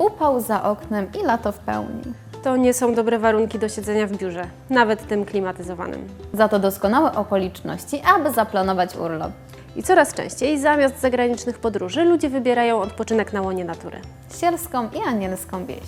upał za oknem i lato w pełni. To nie są dobre warunki do siedzenia w biurze, nawet tym klimatyzowanym. Za to doskonałe okoliczności, aby zaplanować urlop. I coraz częściej zamiast zagranicznych podróży ludzie wybierają odpoczynek na łonie natury. Sielską i anielską wieś.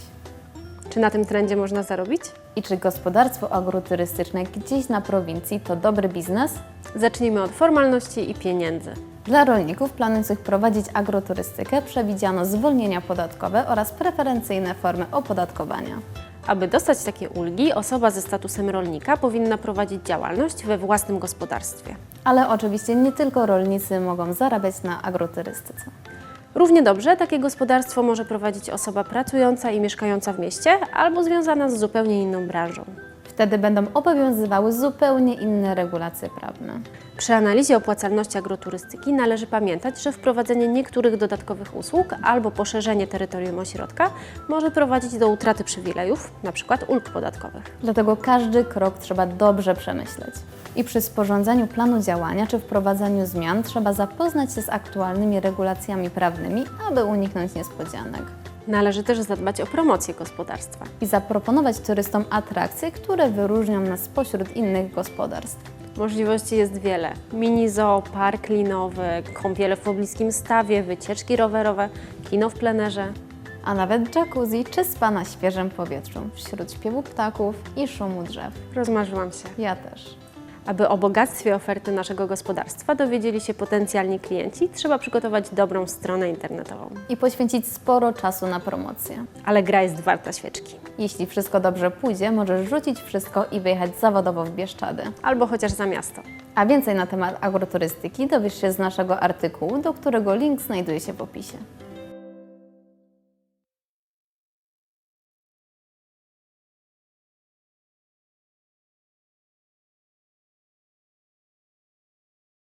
Czy na tym trendzie można zarobić? I czy gospodarstwo agroturystyczne gdzieś na prowincji to dobry biznes? Zacznijmy od formalności i pieniędzy. Dla rolników planujących prowadzić agroturystykę przewidziano zwolnienia podatkowe oraz preferencyjne formy opodatkowania. Aby dostać takie ulgi, osoba ze statusem rolnika powinna prowadzić działalność we własnym gospodarstwie. Ale oczywiście nie tylko rolnicy mogą zarabiać na agroturystyce. Równie dobrze takie gospodarstwo może prowadzić osoba pracująca i mieszkająca w mieście albo związana z zupełnie inną branżą. Wtedy będą obowiązywały zupełnie inne regulacje prawne. Przy analizie opłacalności agroturystyki należy pamiętać, że wprowadzenie niektórych dodatkowych usług albo poszerzenie terytorium ośrodka może prowadzić do utraty przywilejów, np. ulg podatkowych. Dlatego każdy krok trzeba dobrze przemyśleć. I przy sporządzaniu planu działania czy wprowadzaniu zmian trzeba zapoznać się z aktualnymi regulacjami prawnymi, aby uniknąć niespodzianek. Należy też zadbać o promocję gospodarstwa. I zaproponować turystom atrakcje, które wyróżnią nas spośród innych gospodarstw. Możliwości jest wiele. Mini zoo, park linowy, kąpiele w pobliskim stawie, wycieczki rowerowe, kino w plenerze. A nawet jacuzzi czy spa na świeżym powietrzu, wśród śpiewu ptaków i szumu drzew. Rozmarzyłam się. Ja też. Aby o bogactwie oferty naszego gospodarstwa dowiedzieli się potencjalni klienci, trzeba przygotować dobrą stronę internetową. I poświęcić sporo czasu na promocję. Ale gra jest warta świeczki. Jeśli wszystko dobrze pójdzie, możesz rzucić wszystko i wyjechać zawodowo w Bieszczady. Albo chociaż za miasto. A więcej na temat agroturystyki dowiesz się z naszego artykułu, do którego link znajduje się w opisie.